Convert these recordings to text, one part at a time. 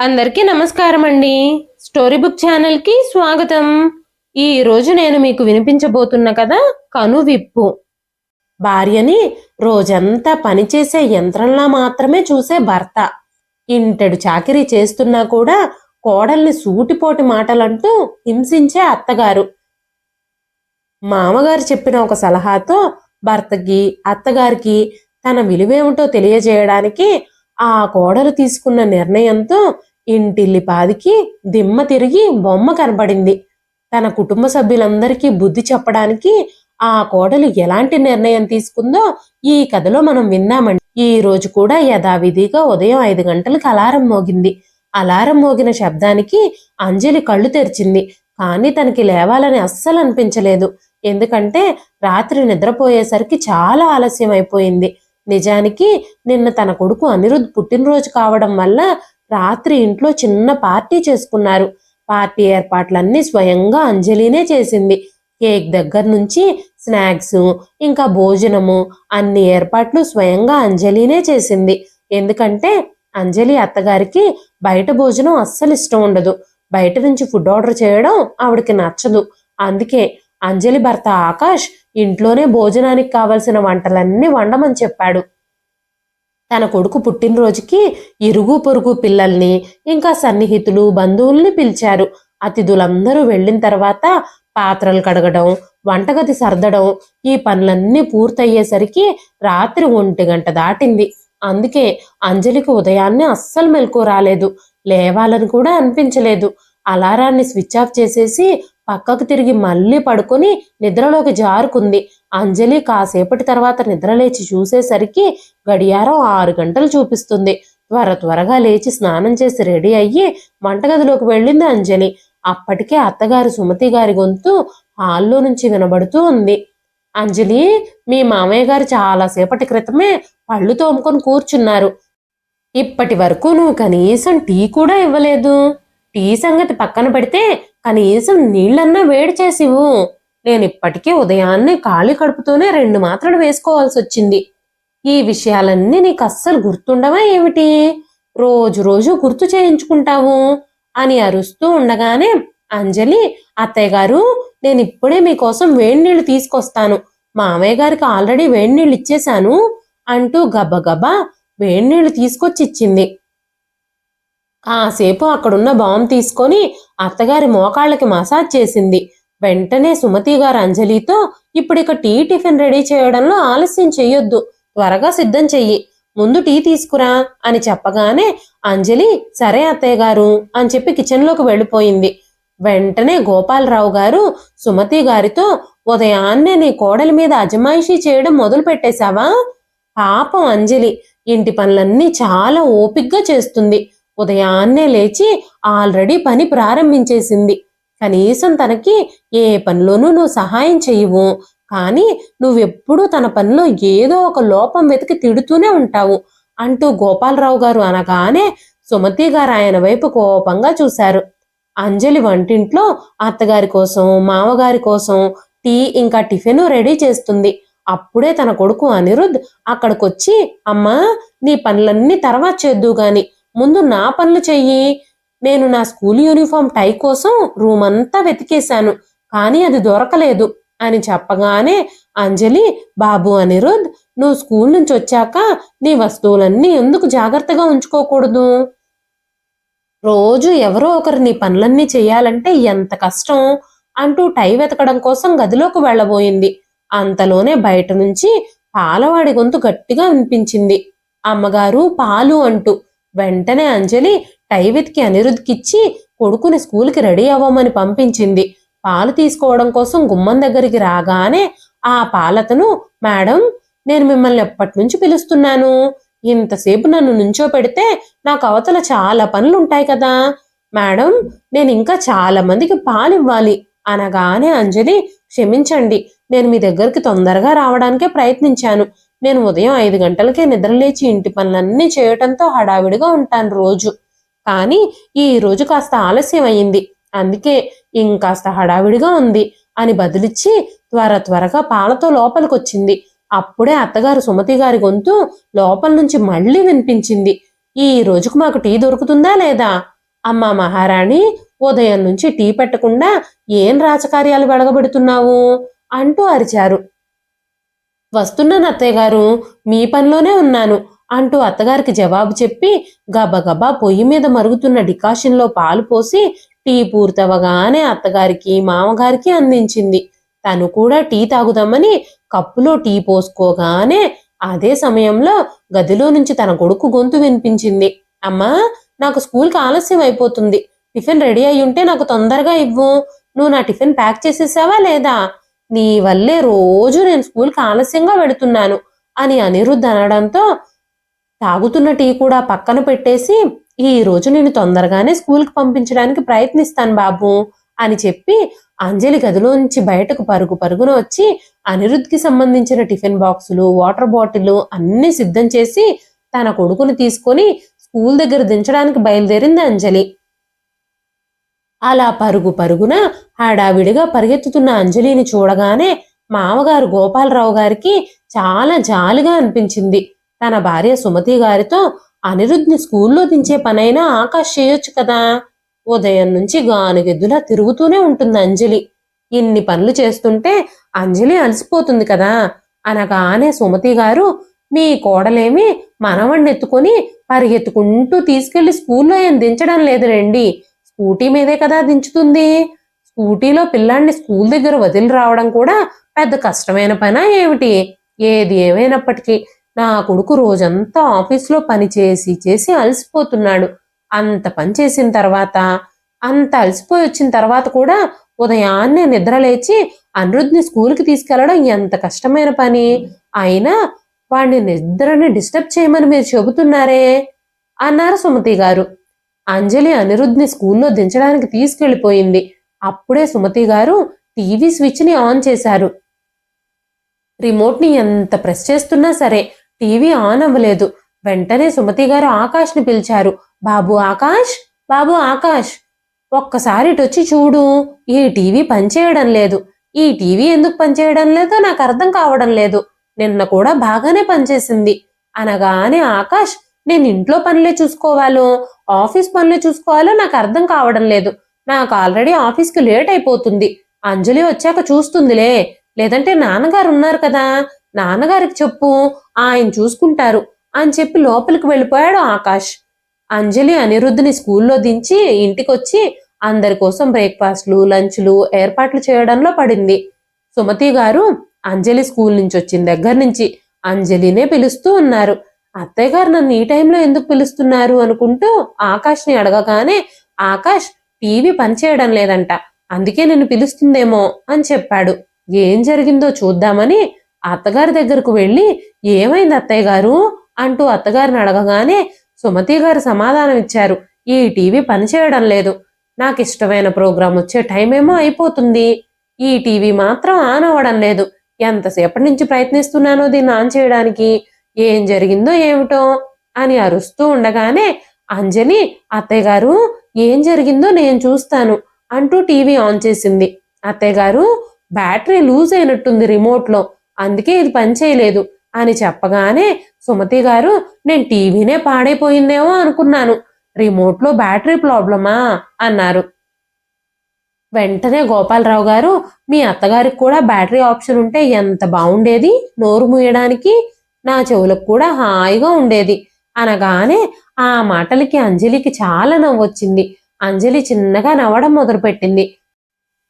అందరికీ నమస్కారం అండి స్టోరీ బుక్ ఛానల్కి స్వాగతం. ఈ రోజు నేను మీకు వినిపించబోతున్న కథ కనువిప్పు. భార్యని రోజంతా పనిచేసే యంత్రంలా మాత్రమే చూసే భర్త. ఇంటెడు చాకిరీ చేస్తున్నా కూడా కోడల్ని సూటిపోటి మాటలంటూ హింసించే అత్తగారు. మామగారు చెప్పిన ఒక సలహాతో భర్తకి అత్తగారికి తన విలువేమిటో తెలియజేయడానికి ఆ కోడలు తీసుకున్న నిర్ణయంతో ఇంటిల్లి పాదికి దిమ్మ తిరిగి బొమ్మ కనబడింది తన కుటుంబ సభ్యులందరికీ బుద్ధి చెప్పడానికి ఆ కోడలు ఎలాంటి నిర్ణయం తీసుకుందో ఈ కథలో మనం విన్నామండి. ఈ రోజు కూడా యథావిధిగా ఉదయం ఐదు గంటలకు అలారం మోగింది. అలారం మోగిన శబ్దానికి అంజలి కళ్ళు తెరిచింది. కానీ తనకి లేవాలని అస్సలు అనిపించలేదు ఎందుకంటే రాత్రి నిద్రపోయేసరికి చాలా ఆలస్యం అయిపోయింది నిజానికి నిన్న తన కొడుకు అనిరుద్ పుట్టినరోజు కావడం వల్ల రాత్రి ఇంట్లో చిన్న పార్టీ చేసుకున్నారు. పార్టీ ఏర్పాట్లన్నీ స్వయంగా అంజలినే చేసింది. కేక్ దగ్గర నుంచి స్నాక్స్ ఇంకా భోజనము అన్ని ఏర్పాట్లు స్వయంగా అంజలినే చేసింది. ఎందుకంటే అంజలి అత్తగారికి బయట భోజనం అస్సలు ఇష్టం ఉండదు. బయట నుంచి ఫుడ్ ఆర్డర్ చేయడం ఆవిడకి నచ్చదు. అందుకే అంజలి భర్త ఆకాష్ ఇంట్లోనే భోజనానికి కావలసిన వంటలన్నీ వండమని చెప్పాడు. తన కొడుకు పుట్టినరోజుకి ఇరుగు పొరుగు పిల్లల్ని ఇంకా సన్నిహితులు బంధువుల్ని పిలిచారు. అతిథులందరూ వెళ్ళిన తర్వాత పాత్రలు కడగడం వంటగది సర్దడం ఈ పనులన్నీ పూర్తయ్యేసరికి రాత్రి ఒంటి గంట దాటింది. అందుకే అంజలికి ఉదయాన్నే అస్సలు మెలకు రాలేదు. లేవాలని కూడా అనిపించలేదు. అలారాన్ని స్విచ్ ఆఫ్ చేసేసి పక్కకు తిరిగి మళ్ళీ పడుకొని నిద్రలోకి జారుకుంది. అంజలి కాసేపటి తర్వాత నిద్రలేచి చూసేసరికి గడియారం ఆరు గంటలు చూపిస్తుంది. త్వర త్వరగా లేచి స్నానం చేసి రెడీ అయ్యి వంటగదిలోకి వెళ్ళింది అంజలి. అప్పటికే అత్తగారు సుమతి గారి గొంతు హాల్లో నుంచి వినబడుతూ ఉంది. అంజలి మీ మామయ్య గారు చాలాసేపటి క్రితమే పళ్ళు తోముకొని కూర్చున్నారు. ఇప్పటి వరకు నువ్వు కనీసం టీ కూడా ఇవ్వలేదు. టీ సంగతి పక్కన పెడితే కనీసం నీళ్ళన్నా వేడి చేసివు. నేను ఇప్పటికే ఉదయాన్నే ఖాళీ కడుపుతోనే రెండు మాత్రలు వేసుకోవాల్సి వచ్చింది. ఈ విషయాలన్నీ నీకు అస్సలు గుర్తుండవా ఏమిటి? రోజు రోజు గుర్తు చేయించుకుంటావు అని అరుస్తూ ఉండగానే అంజలి అత్తయ్య గారు నేను ఇప్పుడే మీకోసం వేడి నీళ్ళు తీసుకొస్తాను. మామయ్య గారికి ఆల్రెడీ వేడి నీళ్ళు ఇచ్చేశాను అంటూ గబగబా వేడి నీళ్ళు తీసుకొచ్చి ఇచ్చింది ఆసేపు అక్కడున్న బామ్ తీసుకొని అత్తగారి మోకాళ్ళకి మసాజ్ చేసింది. వెంటనే సుమతి గారు అంజలితో ఇప్పుడిక టీ టిఫిన్ రెడీ చేయడంలో ఆలస్యం చెయ్యొద్దు త్వరగా సిద్ధం చెయ్యి ముందు టీ తీసుకురా అని చెప్పగానే అంజలి సరే అత్తయ్య గారు అని చెప్పి కిచెన్లోకి వెళ్ళిపోయింది. వెంటనే గోపాలరావు గారు సుమతి గారితో ఉదయాన్నే నీ కోడలి మీద అజమాయిషీ చేయడం మొదలు పెట్టేశావా? పాపం అంజలి ఇంటి పనులన్నీ చాలా ఓపిగ్గా చేస్తుంది. ఉదయాన్నే లేచి ఆల్రెడీ పని ప్రారంభించేసింది. కనీసం తనకి ఏ పనిలోనూ నువ్వు సహాయం చేయవు. కానీ నువ్వెప్పుడూ తన పనిలో ఏదో ఒక లోపం వెతికి తిడుతూనే ఉంటావు అంటూ గోపాలరావు గారు అనగానే సుమతి గారు ఆయన వైపు కోపంగా చూశారు. అంజలి వంటింట్లో అత్తగారి కోసం మామగారి కోసం టీ ఇంకా టిఫిన్ రెడీ చేస్తుంది. అప్పుడే తన కొడుకు అనిరుద్ అక్కడికొచ్చి అమ్మా నీ పనులన్నీ తర్వాత చేద్దు గాని ముందు నా పనులు చెయ్యి. నేను నా స్కూల్ యూనిఫామ్ టై కోసం రూమ్ అంతా వెతికేశాను. కానీ అది దొరకలేదు అని చెప్పగానే అంజలి బాబు అనిరుద్ నువ్వు స్కూల్ నుంచి వచ్చాక నీ వస్తువులన్నీ ఎందుకు జాగ్రత్తగా ఉంచుకోకూడదు? రోజు ఎవరో ఒకరు నీ పనులన్నీ చేయాలంటే ఎంత కష్టం అంటూ టై వెతకడం కోసం గదిలోకి వెళ్ళబోయింది. అంతలోనే బయట నుంచి పాలవాడి గొంతు గట్టిగా వినిపించింది. అమ్మగారు పాలు అంటూ వెంటనే అంజలి టై వెతికి అనిరుద్ధికిచ్చి కొడుకుని స్కూల్కి రెడీ అవ్వమని పంపించింది. పాలు తీసుకోవడం కోసం గుమ్మం దగ్గరికి రాగానే ఆ పాలతను మేడం నేను మిమ్మల్ని ఎప్పటి నుంచి పిలుస్తున్నాను? ఇంతసేపు నన్ను నుంచో పెడితే నాకు అవతల చాలా పనులు ఉంటాయి కదా. మేడం నేను ఇంకా చాలా మందికి పాలు ఇవ్వాలి అనగానే అంజలి క్షమించండి నేను మీ దగ్గరికి తొందరగా రావడానికే ప్రయత్నించాను. నేను ఉదయం ఐదు గంటలకే నిద్రలేచి ఇంటి పనులన్నీ చేయటంతో హడావిడిగా ఉంటాను రోజు. కానీ ఈ రోజు కాస్త ఆలస్యం అయింది అందుకే ఇంకాస్త హడావిడిగా ఉంది అని బదులిచ్చి త్వర త్వరగా పాలతో లోపలికొచ్చింది. అప్పుడే అత్తగారు సుమతి గారి గొంతు లోపల నుంచి మళ్ళీ వినిపించింది. ఈ రోజుకు మాకు టీ దొరుకుతుందా లేదా? అమ్మా మహారాణి ఉదయం నుంచి టీ పెట్టకుండా ఏం రాజకార్యాలు వెడగబెడుతున్నావు అంటూ అరిచారు. వస్తున్నాను అత్తయ్య గారు మీ పనిలోనే ఉన్నాను అంటూ అత్తగారికి జవాబు చెప్పి గబగబా పొయ్యి మీద మరుగుతున్న డికాషన్లో పాలు పోసి టీ పూర్తవగానే అత్తగారికి మామగారికి అందించింది. తను కూడా టీ తాగుదామని కప్పులో టీ పోసుకోగానే అదే సమయంలో గదిలో నుంచి తన కొడుకు గొంతు వినిపించింది. అమ్మా నాకు స్కూల్కి ఆలస్యం అయిపోతుంది. టిఫిన్ రెడీ అయి ఉంటే నాకు తొందరగా ఇవ్వు. నువ్వు నా టిఫిన్ ప్యాక్ చేసేసావా లేదా? నీ వల్లే రోజు నేను స్కూల్కి ఆలస్యంగా వెడుతున్నాను అని అనిరుద్ధ్ అనడంతో తాగుతున్న టీ కూడా పక్కన పెట్టేసి ఈ రోజు నేను తొందరగానే స్కూల్కి పంపించడానికి ప్రయత్నిస్తాను బాబు అని చెప్పి అంజలి గదిలో నుంచి బయటకు పరుగు పరుగున వచ్చి అనిరుద్ధ్కి సంబంధించిన టిఫిన్ బాక్సులు వాటర్ బాటిల్ అన్నీ సిద్ధం చేసి తన కొడుకుని తీసుకొని స్కూల్ దగ్గర దించడానికి బయలుదేరింది అంజలి. అలా పరుగు పరుగున హడావిడిగా పరిగెత్తుతున్న అంజలిని చూడగానే మామగారు గోపాలరావు గారికి చాలా జాలిగా అనిపించింది. తన భార్య సుమతి గారితో అనిరుద్ని స్కూల్లో దించే పనైనా ఆకాష్ చేయొచ్చు కదా? ఉదయం నుంచి గానుగెద్దులా తిరుగుతూనే ఉంటుంది అంజలి. ఇన్ని పనులు చేస్తుంటే అంజలి అలసిపోతుంది కదా? అనగానే సుమతి గారు మీ కోడలేమి మనవణ్ణి ఎత్తుకొని పరిగెత్తుకుంటూ తీసుకెళ్ళి స్కూల్లో ఏం దించడం లేదు రండి. స్కూటీ మీదే కదా దించుతుంది. స్కూటీలో పిల్లాన్ని స్కూల్ దగ్గర వదిలి రావడం కూడా పెద్ద కష్టమైన పనా ఏమిటి? ఏది ఏమైనప్పటికీ నా కొడుకు రోజంతా ఆఫీస్లో పని చేసి చేసి అలసిపోతున్నాడు. అంత పని చేసిన తర్వాత అంత అలసిపోయి వచ్చిన తర్వాత కూడా ఉదయాన్నే నిద్ర లేచి అనిరుద్ని స్కూల్కి తీసుకెళ్ళడం ఎంత కష్టమైన పని? అయినా వాడిని నిద్రని డిస్టర్బ్ చేయమని మీరు చెబుతున్నారే? అన్నారు సుమతి గారు. అంజలి అనిరుద్ధ్ని స్కూల్లో దించడానికి తీసుకెళ్ళిపోయింది అప్పుడే సుమతి గారు టీవీ స్విచ్ని ఆన్ చేశారు. రిమోట్ని ఎంత ప్రెస్ చేస్తున్నా సరే టీవీ ఆన్ అవ్వలేదు. వెంటనే సుమతి గారు ఆకాష్ని పిలిచారు. బాబు ఆకాష్? బాబు ఆకాష్? ఒక్కసారి ఇటొచ్చి చూడు. ఈ టీవీ పనిచేయడం లేదు. ఈ టీవీ ఎందుకు పనిచేయడం లేదో నాకు అర్థం కావడం లేదు. నిన్న కూడా బాగానే పనిచేసింది. అనగానే ఆకాష్ నేను ఇంట్లో పనులే చూసుకోవాలో ఆఫీస్ పనులే చూసుకోవాలో నాకు అర్థం కావడం లేదు. నాకు ఆల్రెడీ ఆఫీస్కి లేట్ అయిపోతుంది. అంజలి వచ్చాక చూస్తుందిలే. లేదంటే నాన్నగారు ఉన్నారు కదా. నాన్నగారికి చెప్పు ఆయన చూసుకుంటారు అని చెప్పి లోపలికి వెళ్ళిపోయాడు ఆకాష్. అంజలి అనిరుద్ధిని స్కూల్లో దించి ఇంటికొచ్చి అందరి కోసం బ్రేక్ఫాస్ట్లు లంచ్లు ఏర్పాట్లు చేయడంలో పడింది. సుమతి గారు అంజలి స్కూల్ నుంచి వచ్చిన దగ్గర నుంచి అంజలినే పిలుస్తూ ఉన్నారు. అత్తయ్య గారు నన్ను ఈ టైంలో ఎందుకు పిలుస్తున్నారు అనుకుంటూ ఆకాష్ని అడగగానే ఆకాష్ టీవీ పనిచేయడం లేదంట. అందుకే నిన్ను పిలుస్తుందేమో అని చెప్పాడు. ఏం జరిగిందో చూద్దామని అత్తగారి దగ్గరకు వెళ్ళి ఏమైంది అత్తయ్య గారు? అంటూ అత్తగారిని అడగగానే సుమతి గారు సమాధానం ఇచ్చారు. ఈ టీవీ పనిచేయడం లేదు. నాకు ఇష్టమైన ప్రోగ్రాం వచ్చే టైం ఏమో అయిపోతుంది. ఈ టీవీ మాత్రం ఆన్ అవ్వడం లేదు. ఎంతసేపటి నుంచి ప్రయత్నిస్తున్నానో దీన్ని ఆన్ చేయడానికి? ఏం జరిగిందో ఏమిటో అని అరుస్తూ ఉండగానే అంజలి అత్తయ్య గారు ఏం జరిగిందో నేను చూస్తాను అంటూ టీవీ ఆన్ చేసింది. అత్తయ్య గారు బ్యాటరీ లూజ్ అయినట్టుంది రిమోట్లో అందుకే ఇది పనిచేయలేదు అని చెప్పగానే సుమతి గారు నేను టీవీనే పాడైపోయిందేమో అనుకున్నాను. రిమోట్లో బ్యాటరీ ప్రాబ్లమా? అన్నారు. వెంటనే గోపాలరావు గారు మీ అత్తగారికి కూడా బ్యాటరీ ఆప్షన్ ఉంటే ఎంత బాగుండేది నోరు మూయడానికి? నా చెవులకు కూడా హాయిగా ఉండేది. అనగానే ఆ మాటలకి అంజలికి చాలా నవ్వొచ్చింది. అంజలి చిన్నగా నవ్వడం మొదలుపెట్టింది.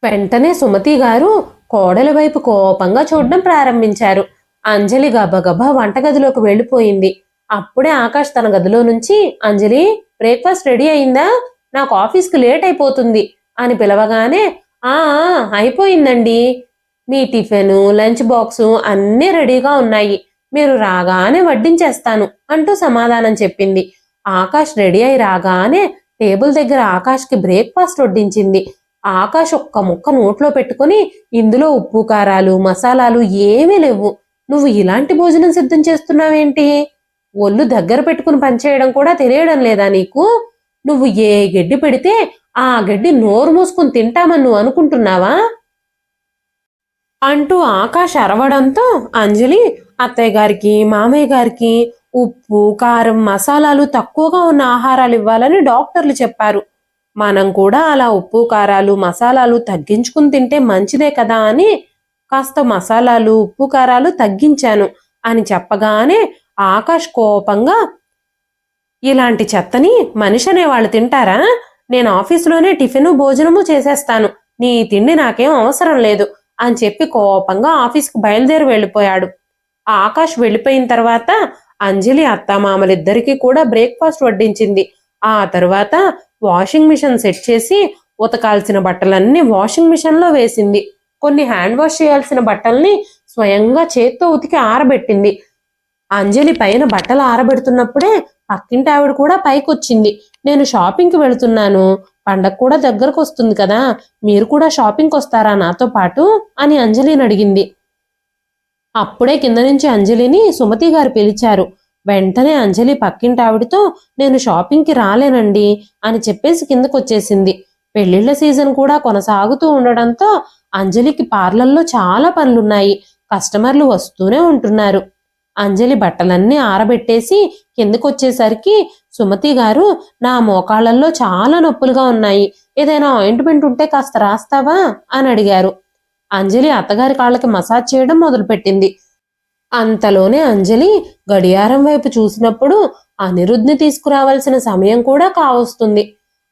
వెంటనే సుమతి గారు కోడలి వైపు కోపంగా చూడడం ప్రారంభించారు. అంజలి గబగబా వంటగదిలోకి వెళ్ళిపోయింది. అప్పుడే ఆకాష్ తన గదిలో నుంచి అంజలి బ్రేక్ఫాస్ట్ రెడీ అయిందా? నాకు ఆఫీస్కి లేట్ అయిపోతుంది అని పిలవగానే ఆ ఆ, అయిపోయిందండి. మీ టిఫిన్ లంచ్ బాక్సు అన్నీ రెడీగా ఉన్నాయి. మీరు రాగానే వడ్డించేస్తాను అంటూ సమాధానం చెప్పింది. ఆకాష్ రెడీ అయి రాగానే టేబుల్ దగ్గర ఆకాష్కి బ్రేక్ఫాస్ట్ వడ్డించింది. ఆకాష్ ఒక్క ముక్క నోట్లో పెట్టుకొని ఇందులో ఉప్పు కారాలు మసాలాలు ఏమీ లేవు. నువ్వు ఇలాంటి భోజనం సిద్ధం చేస్తున్నావేంటి? ఒళ్ళు దగ్గర పెట్టుకుని పనిచేయడం కూడా తెలియడం లేదా నీకు? నువ్వు ఏ గడ్డి పెడితే ఆ గడ్డి నోరు మూసుకుని తింటామని నువ్వు అనుకుంటున్నావా? అంటూ ఆకాష్ అరవడంతో అంజలి అత్తయ్య గారికి మామయ్య గారికి ఉప్పు కారం మసాలాలు తక్కువగా ఉన్న ఆహారాలు ఇవ్వాలని డాక్టర్లు చెప్పారు. మనం కూడా అలా ఉప్పు కారాలు మసాలాలు తగ్గించుకుని తింటే మంచిదే కదా అని కాస్త మసాలాలు ఉప్పు కారాలు తగ్గించాను అని చెప్పగానే ఆకాష్ కోపంగా ఇలాంటి చెత్తని మనిషి అనేవాళ్ళు తింటారా? నేను ఆఫీసులోనే టిఫిను భోజనము చేసేస్తాను. నీ తిండి నాకేం అవసరం లేదు అని చెప్పి కోపంగా ఆఫీస్కి బయలుదేరి వెళ్ళిపోయాడు. ఆకాష్ వెళ్ళిపోయిన తర్వాత అంజలి అత్తమామలిద్దరికీ కూడా బ్రేక్ఫాస్ట్ వడ్డించింది. ఆ తర్వాత వాషింగ్ మిషన్ సెట్ చేసి ఉతకాల్సిన బట్టలన్నీ వాషింగ్ మిషన్లో వేసింది. కొన్ని హ్యాండ్ వాష్ చేయాల్సిన బట్టల్ని స్వయంగా చేత్తో ఉతికి ఆరబెట్టింది. అంజలి పైన బట్టలు ఆరబెడుతున్నప్పుడే పక్కింటి ఆవిడ కూడా పైకి వచ్చింది నేను షాపింగ్కి వెళుతున్నాను. పండగ కూడా దగ్గరకు వస్తుంది కదా. మీరు కూడా షాపింగ్కి వస్తారా నాతో పాటు? అని అంజలిని అడిగింది. అప్పుడే కింద నుంచి అంజలిని సుమతి గారు పిలిచారు. వెంటనే అంజలి పక్కింటి నేను షాపింగ్కి రాలేనండి అని చెప్పేసి కిందకొచ్చేసింది. పెళ్ళిళ్ళ సీజన్ కూడా కొనసాగుతూ ఉండడంతో అంజలికి పార్లర్లో చాలా పనులున్నాయి. కస్టమర్లు వస్తూనే ఉంటున్నారు. అంజలి బట్టలన్నీ ఆరబెట్టేసి కిందకొచ్చేసరికి సుమతి గారు నా మోకాళ్ళల్లో చాలా నొప్పులుగా ఉన్నాయి. ఏదైనా ఆయింట్మెంట్ ఉంటే కాస్త రాస్తావా? అని అడిగారు. అంజలి అత్తగారి కాళ్ళకి మసాజ్ చేయడం మొదలుపెట్టింది. అంతలోనే అంజలి గడియారం వైపు చూసినప్పుడు అనిరుద్ధ్ని తీసుకురావాల్సిన సమయం కూడా కావస్తుంది.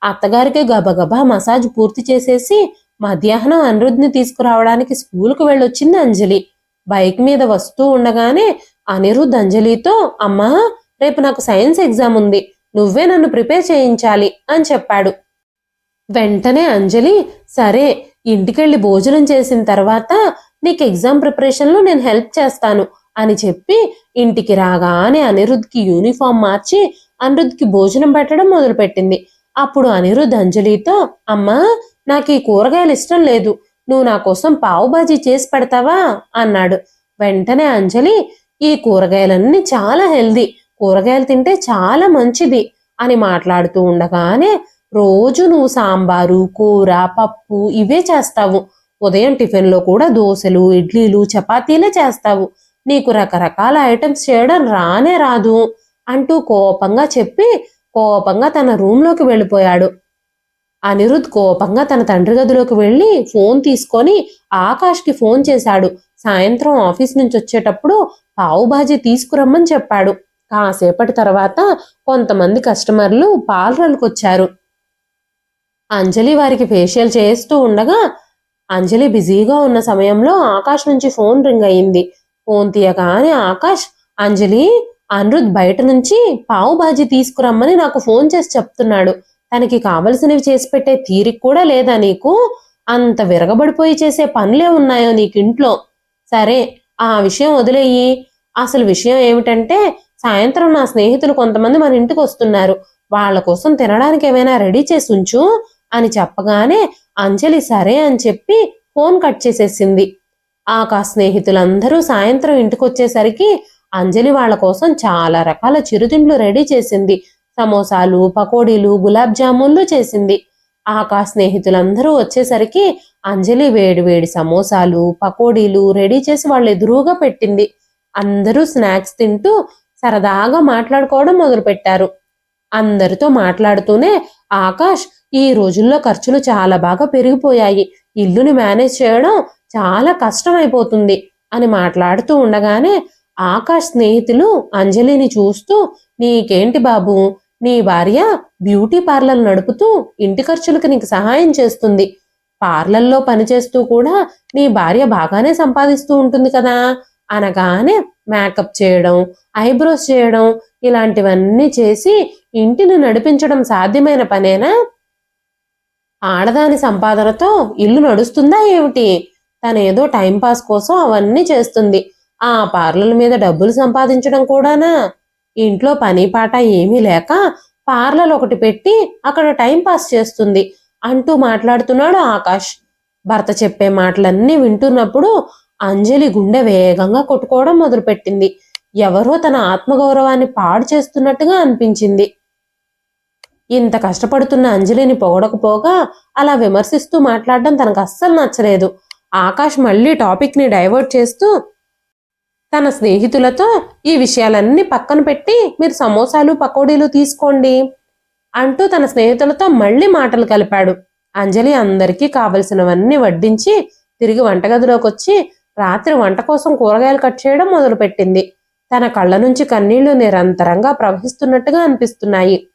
అత్తగారికి గబగబా మసాజ్ పూర్తి చేసేసి మధ్యాహ్నం అనిరుద్ధ్ని తీసుకురావడానికి స్కూల్కు వెళ్ళొచ్చింది అంజలి. బైక్ మీద వస్తూ ఉండగానే అనిరుద్ అంజలితో అమ్మా రేపు నాకు సైన్స్ ఎగ్జామ్ ఉంది. నువ్వే నన్ను ప్రిపేర్ చేయించాలి అని చెప్పాడు. వెంటనే అంజలి సరే ఇంటికెళ్ళి భోజనం చేసిన తర్వాత నీకు ఎగ్జామ్ ప్రిపరేషన్లో నేను హెల్ప్ చేస్తాను అని చెప్పి ఇంటికి రాగానే అనిరుద్ధ్కి యూనిఫామ్ మార్చి అనిరుద్ధ్కి భోజనం పెట్టడం మొదలుపెట్టింది. అప్పుడు అనిరుద్ అంజలితో అమ్మా నాకు ఈ కూరగాయలు ఇష్టం లేదు. నువ్వు నా కోసం పావు బాజీ చేసి పెడతావా? అన్నాడు. వెంటనే అంజలి ఈ కూరగాయలన్నీ చాలా హెల్దీ. కూరగాయలు తింటే చాలా మంచిది అని మాట్లాడుతూ ఉండగానే రోజు నువ్వు సాంబారు కూర పప్పు ఇవే చేస్తావు. ఉదయం టిఫిన్లో కూడా దోశలు ఇడ్లీలు చపాతీలే చేస్తావు. నీకు రకరకాల ఐటమ్స్ చేయడం రానే రాదు అంటూ కోపంగా చెప్పి కోపంగా తన రూమ్లోకి వెళ్ళిపోయాడు. అనిరుద్ కోపంగా తన తండ్రి గదిలోకి వెళ్ళి ఫోన్ తీసుకొని ఆకాష్కి ఫోన్ చేశాడు. సాయంత్రం ఆఫీస్ నుంచి వచ్చేటప్పుడు పావుబాజీ తీసుకురమ్మని చెప్పాడు. కాసేపటి తర్వాత కొంతమంది కస్టమర్లు పార్లర్కి వచ్చారు అంజలి వారికి ఫేషియల్ చేస్తూ ఉండగా అంజలి బిజీగా ఉన్న సమయంలో ఆకాష్ నుంచి ఫోన్ రింగ్ అయింది. ఫోన్ తీయగానే ఆకాష్ అంజలి అనిరుద్ బయట నుంచి పావు బాజీ తీసుకురమ్మని నాకు ఫోన్ చేసి చెప్తున్నాడు. తనకి కావలసినవి చేసి పెట్టే తీరిక కూడా లేదా నీకు? అంత విరగబడిపోయి చేసే పనులే ఉన్నాయో నీకు ఇంట్లో? సరే ఆ విషయం వదిలేయి. అసలు విషయం ఏమిటంటే సాయంత్రం నా స్నేహితులు కొంతమంది మన ఇంటికి వస్తున్నారు. వాళ్ళ కోసం తినడానికి ఏమైనా రెడీ చేసి ఉంచు. అని చెప్పగానే అంజలి సరే అని చెప్పి ఫోన్ కట్ చేసేసింది. ఆకా స్నేహితులందరూ సాయంత్రం ఇంటికి వచ్చేసరికి అంజలి వాళ్ళ కోసం చాలా రకాల చిరుతిండ్లు రెడీ చేసింది. సమోసాలు పకోడీలు గులాబ్ జామున్లు చేసింది. ఆకా స్నేహితులందరూ వచ్చేసరికి అంజలి వేడివేడి సమోసాలు పకోడీలు రెడీ చేసి వాళ్ళు ఎదురుగా పెట్టింది. అందరూ స్నాక్స్ తింటూ సరదాగా మాట్లాడుకోవడం మొదలుపెట్టారు. అందరితో మాట్లాడుతూనే ఆకాష్ ఈ రోజుల్లో ఖర్చులు చాలా బాగా పెరిగిపోయాయి. ఇల్లుని మేనేజ్ చేయడం చాలా కష్టమైపోతుంది అని మాట్లాడుతూ ఉండగానే ఆకాష్ స్నేహితులు అంజలిని చూస్తూ నీకేంటి బాబు? నీ భార్య బ్యూటీ పార్లర్ నడుపుతూ ఇంటి ఖర్చులకు నీకు సహాయం చేస్తుంది. పార్లర్లో పనిచేస్తూ కూడా నీ భార్య బాగానే సంపాదిస్తూ ఉంటుంది కదా. అనగానే మేకప్ చేయడం ఐబ్రోస్ చేయడం ఇలాంటివన్నీ చేసి ఇంటిని నడిపించడం సాధ్యమైన పనేనా? ఆడదాని సంపాదనతో ఇల్లు నడుస్తుందా ఏమిటి? తనేదో టైంపాస్ కోసం అవన్నీ చేస్తుంది. ఆ పార్లర్ మీద డబ్బులు సంపాదించడం కూడానా? ఇంట్లో పని పాట ఏమీ లేక పార్లర్ ఒకటి పెట్టి అక్కడ టైంపాస్ చేస్తుంది. అంటూ మాట్లాడుతున్నాడు ఆకాష్. భర్త చెప్పే మాటలన్నీ వింటున్నప్పుడు అంజలి గుండె వేగంగా కొట్టుకోవడం మొదలుపెట్టింది. ఎవరో తన ఆత్మగౌరవాన్ని పాడు చేస్తున్నట్టుగా అనిపించింది. ఇంత కష్టపడుతున్న అంజలిని పొగడకపోగా అలా విమర్శిస్తూ మాట్లాడడం తనకు అస్సలు నచ్చలేదు. ఆకాష్ మళ్ళీ టాపిక్ని డైవర్ట్ చేస్తూ తన స్నేహితులతో ఈ విషయాలన్నీ పక్కన పెట్టి మీరు సమోసాలు పకోడీలు తీసుకోండి అంటూ తన స్నేహితులతో మళ్ళీ మాటలు కలిపాడు. అంజలి అందరికీ కావలసినవన్నీ వడ్డించి తిరిగి వంటగదిలోకి వచ్చి రాత్రి వంట కోసం కూరగాయలు కట్ చేయడం మొదలుపెట్టింది. తన కళ్ళ నుంచి కన్నీళ్ళు నిరంతరంగా ప్రవహిస్తున్నట్టుగా అనిపిస్తున్నాయి.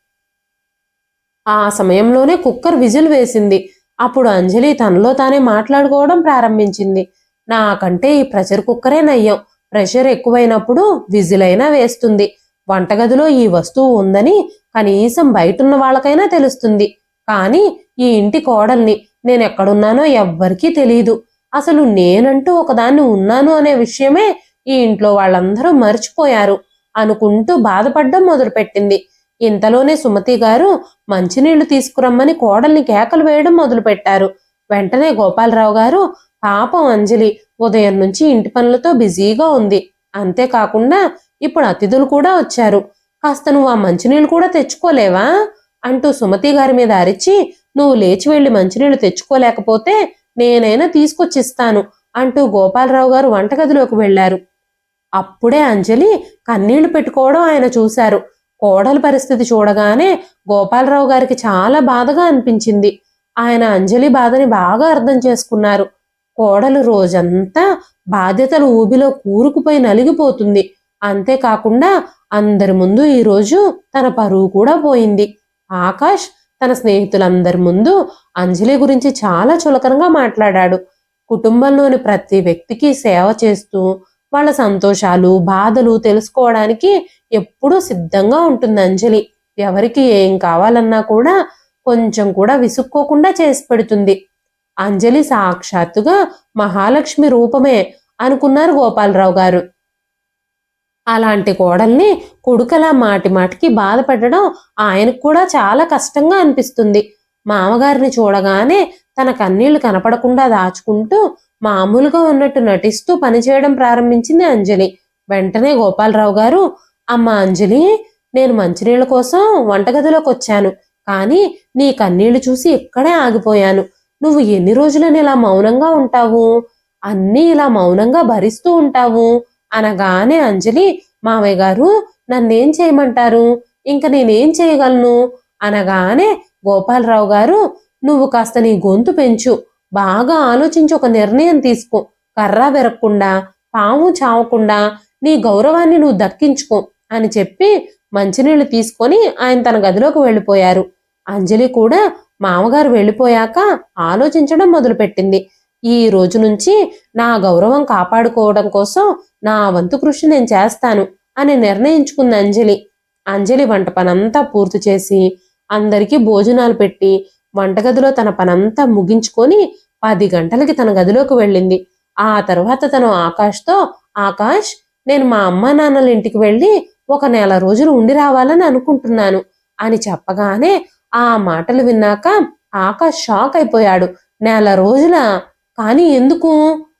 ఆ సమయంలోనే కుక్కర్ విజిల్ వేసింది. అప్పుడు అంజలి తనలో తానే మాట్లాడుకోవడం ప్రారంభించింది. నాకంటే ఈ ప్రెషర్ కుక్కరే నయ్యం. ప్రెషర్ ఎక్కువైనప్పుడు విజిల్ అయినా వేస్తుంది. వంటగదిలో ఈ వస్తువు ఉందని కనీసం బయటున్న వాళ్ళకైనా తెలుస్తుంది. కానీ ఈ ఇంటి కోడల్ని నేను ఎక్కడున్నానో ఎవ్వరికీ తెలియదు అసలు నేనంటూ ఒకదాన్ని ఉన్నాను అనే విషయమే ఈ ఇంట్లో వాళ్ళందరూ మర్చిపోయారు అనుకుంటూ బాధపడ్డం మొదలుపెట్టింది. ఇంతలోనే సుమతి గారు మంచినీళ్ళు తీసుకురమ్మని కోడల్ని కేకలు వేయడం మొదలుపెట్టారు. వెంటనే గోపాలరావు గారు పాపం అంజలి ఉదయం నుంచి ఇంటి పనులతో బిజీగా ఉంది. అంతేకాకుండా ఇప్పుడు అతిథులు కూడా వచ్చారు. కాస్త నువ్వు ఆ మంచినీళ్ళు కూడా తెచ్చుకోలేవా? అంటూ సుమతి గారి మీద అరిచి నువ్వు లేచి వెళ్ళి మంచినీళ్ళు తెచ్చుకోలేకపోతే నేనైనా తీసుకొచ్చిస్తాను అంటూ గోపాలరావు గారు వంటగదిలోకి వెళ్ళారు అప్పుడే అంజలి కన్నీళ్ళు పెట్టుకోవడం ఆయన చూశారు. కోడల పరిస్థితి చూడగానే గోపాలరావు గారికి చాలా బాధగా అనిపించింది. ఆయన అంజలి బాధని బాగా అర్థం చేసుకున్నారు. కోడలు రోజంతా బాధ్యతలు ఊబిలో కూరుకుపోయి నలిగిపోతుంది. అంతేకాకుండా అందరి ముందు ఈరోజు తన పరువు కూడా పోయింది. ఆకాష్ తన స్నేహితులందరి ముందు అంజలి గురించి చాలా చులకనగా మాట్లాడాడు. కుటుంబంలోని ప్రతి వ్యక్తికి సేవ చేస్తూ వాళ్ళ సంతోషాలు బాధలు తెలుసుకోవడానికి ఎప్పుడూ సిద్ధంగా ఉంటుంది అంజలి. ఎవరికి ఏం కావాలన్నా కూడా కొంచెం కూడా విసుక్కోకుండా చేసి పెడుతుంది. అంజలి సాక్షాత్తుగా మహాలక్ష్మి రూపమే అనుకున్నారు గోపాలరావు గారు. అలాంటి కోడల్ని కొడుకలా మాటి మాటికి బాధపడడం ఆయనకు కూడా చాలా కష్టంగా అనిపిస్తుంది. మామగారిని చూడగానే తన కన్నీళ్ళు కనపడకుండా దాచుకుంటూ మామూలుగా ఉన్నట్టు నటిస్తూ పనిచేయడం ప్రారంభించింది అంజలి. వెంటనే గోపాలరావు గారు అమ్మ అంజలి నేను మంచినీళ్ళ కోసం వంటగదిలోకి వచ్చాను కానీ నీ కన్నీళ్ళు చూసి ఇక్కడే ఆగిపోయాను. నువ్వు ఎన్ని రోజులని ఇలా మౌనంగా ఉంటావు? అన్నీ ఇలా మౌనంగా భరిస్తూ ఉంటావు? అనగానే అంజలి మావయ్య గారు నన్నేం చేయమంటారు? ఇంక నేనేం చేయగలను? అనగానే గోపాలరావు గారు నువ్వు కాస్త నీ గొంతు పెంచు. బాగా ఆలోచించి ఒక నిర్ణయం తీసుకో. కర్ర వెరక్కుండా పాము చావకుండా నీ గౌరవాన్ని నువ్వు దక్కించుకో అని చెప్పి మంచినీళ్ళు తీసుకొని ఆయన తన గదిలోకి వెళ్ళిపోయారు. అంజలి కూడా మామగారు వెళ్ళిపోయాక ఆలోచించడం మొదలుపెట్టింది. ఈ రోజు నుంచి నా గౌరవం కాపాడుకోవడం కోసం నా వంతు కృషి నేను చేస్తాను. అని నిర్ణయించుకుంది అంజలి. అంజలి వంట పనంతా పూర్తి చేసి అందరికీ భోజనాలు పెట్టి వంటగదిలో తన పనంతా ముగించుకొని పది గంటలకి తన గదిలోకి వెళ్ళింది. ఆ తర్వాత తను ఆకాష్తో ఆకాష్ నేను మా అమ్మ నాన్నల ఇంటికి వెళ్ళి ఒక నెల రోజులు ఉండి రావాలని అనుకుంటున్నాను అని చెప్పగానే ఆ మాటలు విన్నాక ఆకాష్ షాక్ అయిపోయాడు. నెల రోజుల? కానీ ఎందుకు?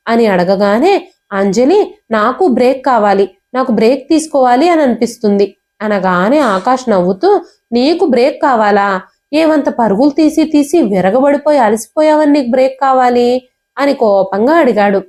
అని అడగగానే అంజలి నాకు బ్రేక్ కావాలి. నాకు బ్రేక్ తీసుకోవాలి అని అనిపిస్తుంది. అనగానే ఆకాష్ నవ్వుతూ నీకు బ్రేక్ కావాలా? ఏమంత పరుగులు తీసి తీసి విరగబడిపోయి అలసిపోయావని నీకు బ్రేక్ కావాలి? అని కోపంగా అడిగాడు.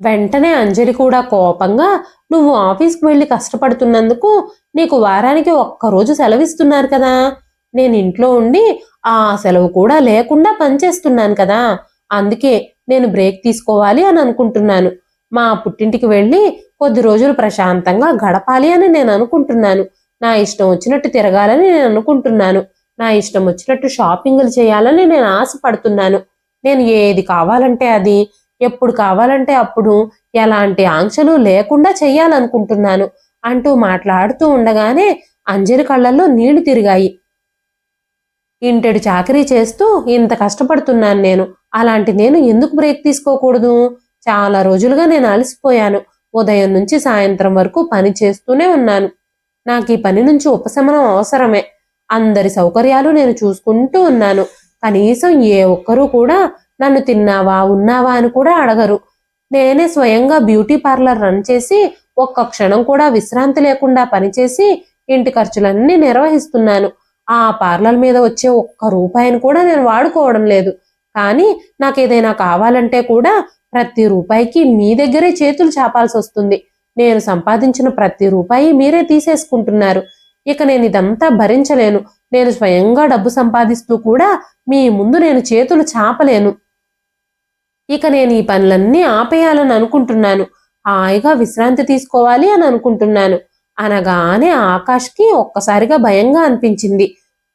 వెంటనే అంజలి కూడా కోపంగా నువ్వు ఆఫీస్కి వెళ్ళి కష్టపడుతున్నందుకు నీకు వారానికి ఒక్కరోజు సెలవిస్తున్నారు కదా? నేను ఇంట్లో ఉండి ఆ సెలవు కూడా లేకుండా పనిచేస్తున్నాను కదా? అందుకే నేను బ్రేక్ తీసుకోవాలి అని అనుకుంటున్నాను. మా పుట్టింటికి వెళ్ళి కొద్ది రోజులు ప్రశాంతంగా గడపాలి అని నేను అనుకుంటున్నాను. నా ఇష్టం వచ్చినట్టు తిరగాలని నేను అనుకుంటున్నాను. నా ఇష్టం వచ్చినట్టు షాపింగ్లు చేయాలని నేను ఆశపడుతున్నాను. నేను ఏది కావాలంటే అది ఎప్పుడు కావాలంటే అప్పుడు ఎలాంటి ఆంక్షలు లేకుండా చెయ్యాలనుకుంటున్నాను అంటూ మాట్లాడుతూ ఉండగానే అంజలి కళ్ళల్లో నీళ్ళు తిరిగాయి. ఇంటెడు చాకరీ చేస్తూ ఇంత కష్టపడుతున్నాను నేను. అలాంటి నేను ఎందుకు బ్రేక్ తీసుకోకూడదు? చాలా రోజులుగా నేను అలసిపోయాను. ఉదయం నుంచి సాయంత్రం వరకు పని చేస్తూనే ఉన్నాను. నాకు ఈ పని నుంచి ఉపశమనం అవసరమే. అందరి సౌకర్యాలు నేను చూసుకుంటూ ఉన్నాను. కనీసం ఏ ఒక్కరూ కూడా నన్ను తిన్నావా ఉన్నావా అని కూడా అడగరు. నేనే స్వయంగా బ్యూటీ పార్లర్ రన్ చేసి ఒక్క క్షణం కూడా విశ్రాంతి లేకుండా పనిచేసి ఇంటి ఖర్చులన్నీ నిర్వహిస్తున్నాను. ఆ పార్లర్ మీద వచ్చే ఒక్క రూపాయిని కూడా నేను వాడుకోవడం లేదు. కానీ నాకు ఏదైనా కావాలంటే కూడా ప్రతి రూపాయికి మీ దగ్గరే చేతులు చాపాల్సి వస్తుంది నేను సంపాదించిన ప్రతి రూపాయి మీరే తీసేసుకుంటున్నారు. ఇక నేను ఇదంతా భరించలేను. నేను స్వయంగా డబ్బు సంపాదిస్తూ కూడా మీ ముందు నేను చేతులు చాపలేను. ఇక నేను ఈ పనులన్నీ ఆపేయాలని అనుకుంటున్నాను. హాయిగా విశ్రాంతి తీసుకోవాలి అని అనుకుంటున్నాను. అనగానే ఆకాష్కి ఒక్కసారిగా భయంగా అనిపించింది.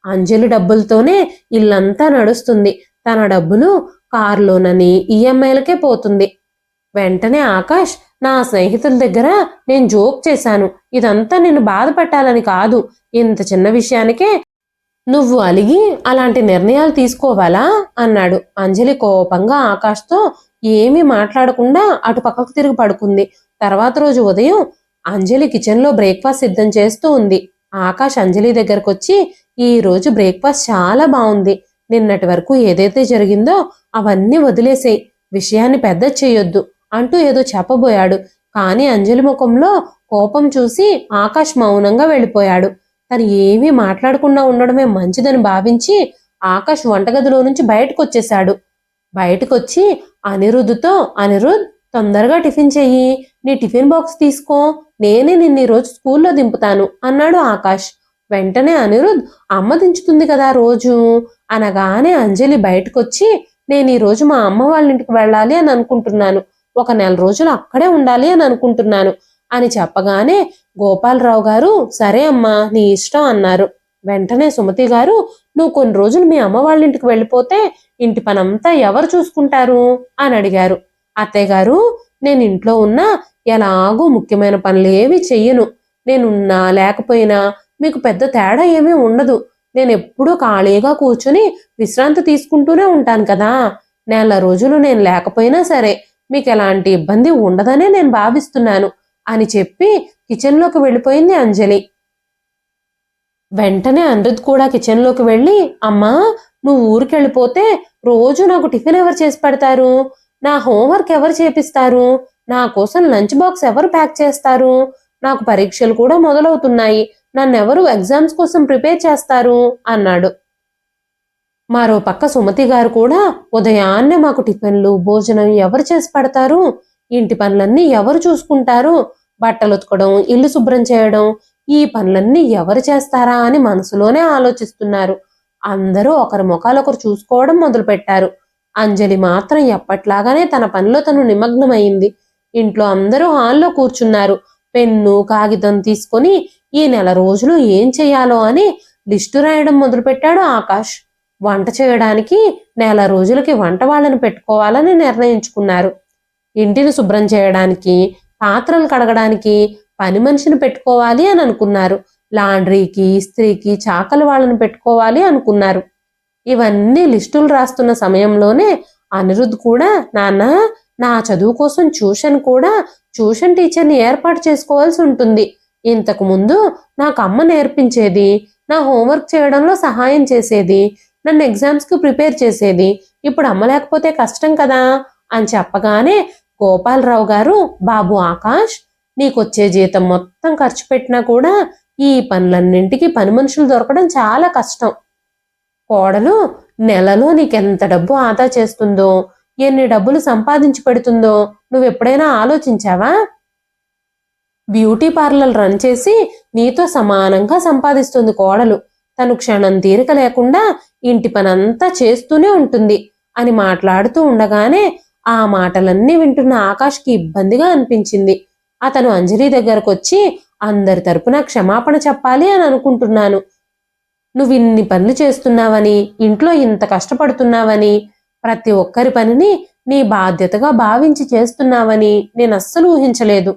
అంజలి డబ్బులతోనే ఇల్లంతా నడుస్తుంది. తన డబ్బులు కారులోనని ఈఎంఐలకే పోతుంది. వెంటనే ఆకాష్ నా స్నేహితుల దగ్గర నేను జోక్ చేశాను. ఇదంతా నేను బాధపెట్టాలని కాదు. ఇంత చిన్న విషయానికే నువ్వు అలిగి అలాంటి నిర్ణయాలు తీసుకోవాలా? అన్నాడు. అంజలి కోపంగా ఆకాష్తో ఏమీ మాట్లాడకుండా అటు పక్కకు తిరిగి పడుకుంది. తర్వాత రోజు ఉదయం అంజలి కిచెన్లో బ్రేక్ఫాస్ట్ సిద్ధం చేస్తూ ఉంది. ఆకాష్ అంజలి దగ్గరకు వచ్చి ఈ రోజు బ్రేక్ఫాస్ట్ చాలా బాగుంది. నిన్నటి వరకు ఏదైతే జరిగిందో అవన్నీ వదిలేసేయి. విషయాన్ని పెద్ద చేయొద్దు అంటూ ఏదో చెప్పబోయాడు. కానీ అంజలి ముఖంలో కోపం చూసి ఆకాష్ మౌనంగా వెళ్ళిపోయాడు. తను ఏమీ మాట్లాడకుండా ఉండడమే మంచిదని భావించి ఆకాష్ వంటగదిలో నుంచి బయటకు వచ్చేశాడు బయటకొచ్చి అనిరుద్ధుతో అనిరుద్ తొందరగా టిఫిన్ చెయ్యి. నీ టిఫిన్ బాక్స్ తీసుకో. నేనే నిన్న ఈరోజు స్కూల్లో దింపుతాను అన్నాడు ఆకాష్. వెంటనే అనిరుద్ అమ్మ దించుతుంది కదా రోజు అనగానే అంజలి బయటకొచ్చి నేను ఈరోజు మా అమ్మ వాళ్ళ ఇంటికి వెళ్ళాలి అని అనుకుంటున్నాను. ఒక నెల రోజులు అక్కడే ఉండాలి అని అనుకుంటున్నాను అని చెప్పగానే గోపాలరావు గారు సరే అమ్మా నీ ఇష్టం అన్నారు. వెంటనే సుమతి గారు నువ్వు కొన్ని రోజులు మీ అమ్మ వాళ్ళ ఇంటికి వెళ్ళిపోతే ఇంటి పనంతా ఎవరు చూసుకుంటారు? అని అడిగారు. అత్తయ్య గారు నేను ఇంట్లో ఉన్నా ఎలాగూ ముఖ్యమైన పనులు ఏవి చెయ్యను. నేనున్నా లేకపోయినా మీకు పెద్ద తేడా ఏమీ ఉండదు. నేను ఎప్పుడూ ఖాళీగా కూర్చొని విశ్రాంతి తీసుకుంటూనే ఉంటాను కదా. నెల రోజులు నేను లేకపోయినా సరే మీకు ఎలాంటి ఇబ్బంది ఉండదనే నేను భావిస్తున్నాను అని చెప్పి కిచెన్లోకి వెళ్ళిపోయింది అంజలి. వెంటనే అనిరుద్ కూడా కిచెన్లోకి వెళ్ళి అమ్మా నువ్వు ఊరికి వెళ్ళిపోతే రోజు నాకు టిఫిన్ ఎవరు చేసి పెడతారు? నా హోంవర్క్ ఎవరు చేపిస్తారు? నా కోసం లంచ్ బాక్స్ ఎవరు ప్యాక్ చేస్తారు? నాకు పరీక్షలు కూడా మొదలవుతున్నాయి. నన్ను ఎవరు ఎగ్జామ్స్ కోసం ప్రిపేర్ చేస్తారు? అన్నాడు. మరో పక్క సుమతి గారు కూడా ఉదయాన్నే మాకు టిఫిన్లు భోజనం ఎవరు చేసి పెడతారు? ఇంటి పనులన్నీ ఎవరు చూసుకుంటారు? బట్టలు ఉతకడం ఇల్లు శుభ్రం చేయడం ఈ పనులన్నీ ఎవరు చేస్తారా అని మనసులోనే ఆలోచిస్తున్నారు. అందరూ ఒకరి ముఖాలొకరు చూసుకోవడం మొదలుపెట్టారు. అంజలి మాత్రం ఎప్పట్లాగానే తన పనిలో తను నిమగ్నమైంది. ఇంట్లో అందరూ హాల్లో కూర్చున్నారు. పెన్ను కాగితం తీసుకొని ఈ నెల రోజులు ఏం చేయాలో అని లిస్టు రాయడం మొదలుపెట్టాడు ఆకాష్. వంట చేయడానికి నెల రోజులకి వంట వాళ్ళని పెట్టుకోవాలని నిర్ణయించుకున్నారు. ఇంటిని శుభ్రం చేయడానికి పాత్రలు కడగడానికి పని మనిషిని పెట్టుకోవాలి అని అనుకున్నారు. లాండ్రీకి ఇస్త్రీకి చాకలి వాళ్ళని పెట్టుకోవాలి అనుకున్నారు. ఇవన్నీ లిస్టులు రాస్తున్న సమయంలోనే అనిరుద్ కూడా నాన్న నా చదువు కోసం ట్యూషన్ కూడా ట్యూషన్ టీచర్ని ఏర్పాటు చేసుకోవాల్సి ఉంటుంది. ఇంతకు ముందు నాకు అమ్మ నేర్పించేది నా హోంవర్క్ చేయడంలో సహాయం చేసేది నన్ను ఎగ్జామ్స్కి ప్రిపేర్ చేసేది ఇప్పుడు అమ్మ లేకపోతే కష్టం కదా అని చెప్పగానే గోపాలరావు గారు బాబు ఆకాష్ నీకొచ్చే జీతం మొత్తం ఖర్చు పెట్టినా కూడా ఈ పనులన్నింటికి పని మనుషులు దొరకడం చాలా కష్టం. కోడలు నెలలో నీకెంత డబ్బు ఆదా చేస్తుందో ఎన్ని డబ్బులు సంపాదించి పెడుతుందో నువ్వు ఎప్పుడైనా ఆలోచించావా? బ్యూటీ పార్లర్ రన్ చేసి నీతో సమానంగా సంపాదిస్తుంది కోడలు. తను క్షణం తీరిక లేకుండా ఇంటి పనంతా చేస్తూనే ఉంటుంది అని మాట్లాడుతూ ఉండగానే ఆ మాటలన్నీ వింటున్న ఆకాష్కి ఇబ్బందిగా అనిపించింది. అతను అంజలి దగ్గరకు వచ్చి అందరి తరపున క్షమాపణ చెప్పాలి అని అనుకుంటున్నాను. నువ్వు ఇన్ని పనులు చేస్తున్నావని ఇంట్లో ఇంత కష్టపడుతున్నావని ప్రతి ఒక్కరి పనిని నీ బాధ్యతగా భావించి చేస్తున్నావని నేను అస్సలు ఊహించలేదు.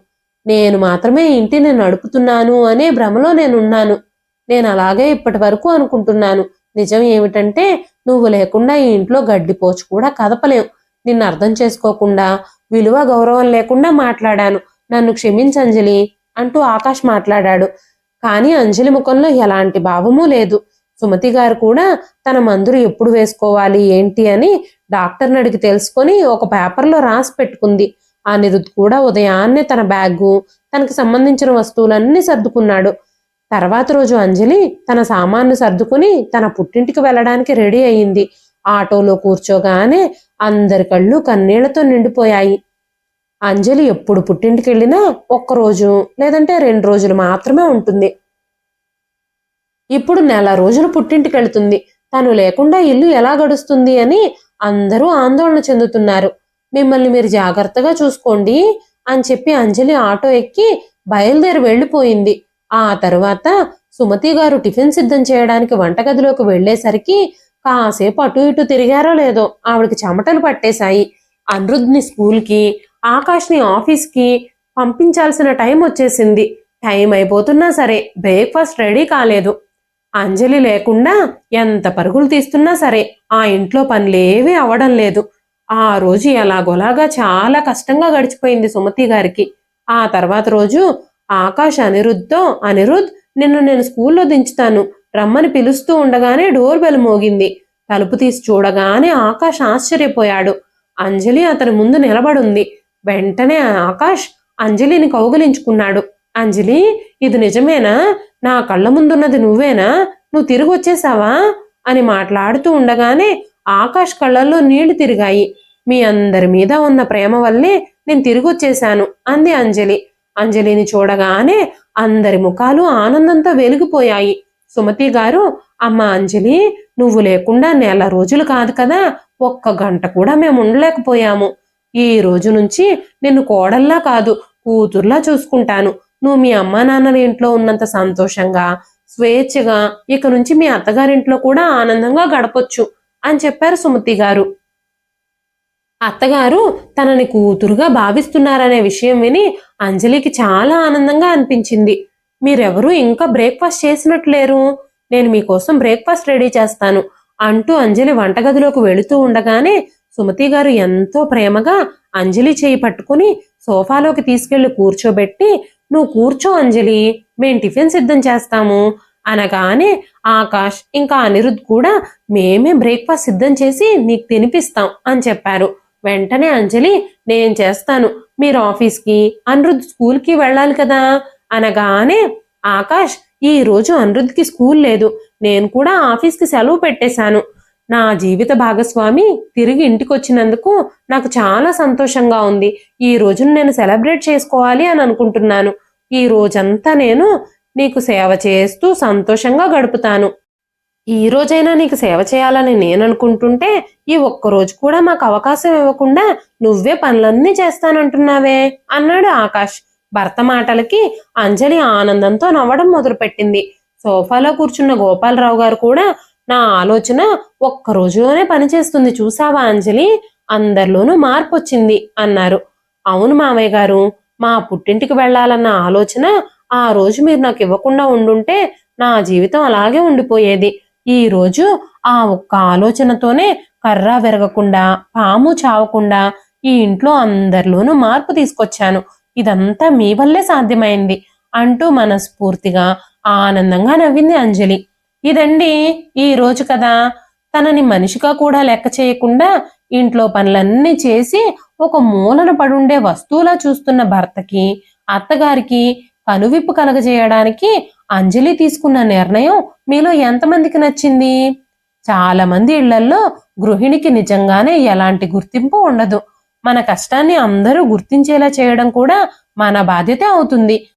నేను మాత్రమే ఇంటిని నడుపుతున్నాను అనే భ్రమలో నేనున్నాను. నేను అలాగే ఇప్పటి వరకు అనుకుంటున్నాను. నిజం ఏమిటంటే నువ్వు లేకుండా ఈ ఇంట్లో గడ్డిపోచు కూడా కదపలేవు. నిన్ను అర్థం చేసుకోకుండా విలువ గౌరవం లేకుండా మాట్లాడాను. నన్ను క్షమించు అంజలి అంటూ ఆకాష్ మాట్లాడాడు. కానీ అంజలి ముఖంలో ఎలాంటి భావమూ లేదు. సుమతి గారు కూడా తన మందులు ఎప్పుడు వేసుకోవాలి ఏంటి అని డాక్టర్ని అడిగి తెలుసుకొని ఒక పేపర్లో రాసి పెట్టుకుంది. అనిరుద్ కూడా ఉదయాన్నే తన బ్యాగు తనకి సంబంధించిన వస్తువులన్నీ సర్దుకున్నాడు. తర్వాత రోజు అంజలి తన సామాన్లు సర్దుకుని తన పుట్టింటికి వెళ్ళడానికి రెడీ అయింది ఆటోలో కూర్చోగానే అందరి కళ్ళు కన్నీళ్ళతో నిండిపోయాయి. అంజలి ఎప్పుడు పుట్టింటికి వెళ్ళినా ఒక్కరోజు లేదంటే రెండు రోజులు మాత్రమే ఉంటుంది. ఇప్పుడు నెల రోజులు పుట్టింటికెళ్తుంది. తను లేకుండా ఇల్లు ఎలా గడుస్తుంది అని అందరూ ఆందోళన చెందుతున్నారు. మిమ్మల్ని మీరు జాగ్రత్తగా చూసుకోండి అని చెప్పి అంజలి ఆటో ఎక్కి బయలుదేరి వెళ్ళిపోయింది. ఆ తర్వాత సుమతి గారు టిఫిన్ సిద్ధం చేయడానికి వంటగదిలోకి వెళ్ళేసరికి కాసేపు అటు ఇటు తిరిగారో లేదో ఆవిడకి చెమటలు పట్టేశాయి. అనిరుద్ని స్కూల్కి ఆకాష్ని ఆఫీస్కి పంపించాల్సిన టైం వచ్చేసింది. టైం అయిపోతున్నా సరే బ్రేక్ఫాస్ట్ రెడీ కాలేదు. అంజలి లేకుండా ఎంత పరుగులు తీస్తున్నా సరే ఆ ఇంట్లో పనులేవీ అవడం లేదు. ఆ రోజు ఎలాగోలాగా చాలా కష్టంగా గడిచిపోయింది సుమతి గారికి. ఆ తర్వాత రోజు ఆకాష్ అనిరుద్ధ్తో అనిరుద్ నిన్ను నేను స్కూల్లో దించుతాను. రమ్మని పిలుస్తూ ఉండగానే డోర్ బెల్ మోగింది. తలుపు తీసి చూడగానే ఆకాష్ ఆశ్చర్యపోయాడు. అంజలి అతని ముందు నిలబడుంది. వెంటనే ఆకాష్ అంజలిని కౌగిలించుకున్నాడు. అంజలి ఇది నిజమేనా? నా కళ్ళ ముందున్నది నువ్వేనా? నువ్వు తిరిగి వచ్చేసావా? అని మాట్లాడుతూ ఉండగానే ఆకాష్ కళ్ళల్లో నీళ్ళు తిరిగాయి. మీ అందరి మీద ఉన్న ప్రేమ వల్లే నేను తిరిగి వచ్చేశాను అంది అంజలి. అంజలిని చూడగానే అందరి ముఖాలు ఆనందంతో వెలిగిపోయాయి. సుమతి గారు అమ్మ అంజలి నువ్వు లేకుండా నెల రోజులు కాదు కదా ఒక్క గంట కూడా మేము ఉండలేకపోయాము. ఈ రోజు నుంచి నిన్ను కోడల్లా కాదు కూతుర్లా చూసుకుంటాను. నువ్వు మీ అమ్మా నాన్నల ఇంట్లో ఉన్నంత సంతోషంగా స్వేచ్ఛగా ఇక నుంచి మీ అత్తగారింట్లో కూడా ఆనందంగా గడపొచ్చు అని చెప్పారు సుమతి గారు. అత్తగారు తనని కూతురుగా భావిస్తున్నారనే విషయం విని అంజలికి చాలా ఆనందంగా అనిపించింది. మీరెవరూ ఇంకా బ్రేక్ఫాస్ట్ చేసినట్లేరు. నేను మీకోసం బ్రేక్ఫాస్ట్ రెడీ చేస్తాను అంటూ అంజలి వంటగదిలోకి వెళుతూ ఉండగానే సుమతి గారు ఎంతో ప్రేమగా అంజలి చేయి పట్టుకుని సోఫాలోకి తీసుకెళ్ళి కూర్చోబెట్టి నువ్వు కూర్చో అంజలి మేం టిఫిన్ సిద్ధం చేస్తాము అనగానే ఆకాష్ ఇంకా అనిరుద్ కూడా మేమే బ్రేక్ఫాస్ట్ సిద్ధం చేసి నీకు తినిపిస్తాం అని చెప్పారు. వెంటనే అంజలి నేను చేస్తాను. మీరు ఆఫీస్కి అనిరుద్ స్కూల్కి వెళ్ళాలి కదా? అనగానే ఆకాష్ ఈ రోజు అనిరుద్కి స్కూల్ లేదు. నేను కూడా ఆఫీస్కి సెలవు పెట్టేశాను. నా జీవిత భాగస్వామి తిరిగి ఇంటికి వచ్చినందుకు నాకు చాలా సంతోషంగా ఉంది. ఈ రోజును నేను సెలబ్రేట్ చేసుకోవాలి అని అనుకుంటున్నాను. ఈ రోజంతా నేను నీకు సేవ చేస్తూ సంతోషంగా గడుపుతాను. ఈ రోజైనా నీకు సేవ చేయాలని నేను అనుకుంటుంటే ఈ ఒక్క రోజు కూడా మాకు అవకాశం ఇవ్వకుండా నువ్వే పనులన్నీ చేస్తానంటున్నావే అన్నాడు ఆకాష్. భర్త మాటలకి అంజలి ఆనందంతో నవ్వడం మొదలుపెట్టింది. సోఫాలో కూర్చున్న గోపాలరావు గారు కూడా నా ఆలోచన ఒక్క రోజులోనే పనిచేస్తుంది చూసావా అంజలి? అందరిలోనూ మార్పు వచ్చింది అన్నారు. అవును మామయ్య గారు మా పుట్టింటికి వెళ్ళాలన్న ఆలోచన ఆ రోజు మీరు నాకు ఇవ్వకుండా ఉండుంటే నా జీవితం అలాగే ఉండిపోయేది. ఈ రోజు ఆ ఒక్క ఆలోచనతోనే కర్ర విరగకుండా పాము చావకుండా ఈ ఇంట్లో అందరిలోనూ మార్పు తీసుకొచ్చాను. ఇదంతా మీ వల్లే సాధ్యమైంది అంటూ మనస్ఫూర్తిగా ఆనందంగా నవ్వింది అంజలి. ఇదండి ఈ రోజు కదా తనని మనిషిగా కూడా లెక్క చేయకుండా ఇంట్లో పనులన్నీ చేసి ఒక మూలన పడుండే వస్తువులా చూస్తున్న భర్తకి అత్తగారికి కనువిప్పు కలగజేయడానికి అంజలి తీసుకున్న నిర్ణయం మీలో ఎంతమందికి నచ్చింది? చాలా మంది ఇళ్ళల్లో గృహిణికి నిజంగానే ఎలాంటి గుర్తింపు ఉండదు. మన కష్టాన్ని అందరూ గుర్తించేలా చేయడం కూడా మన బాధ్యత అవుతుంది.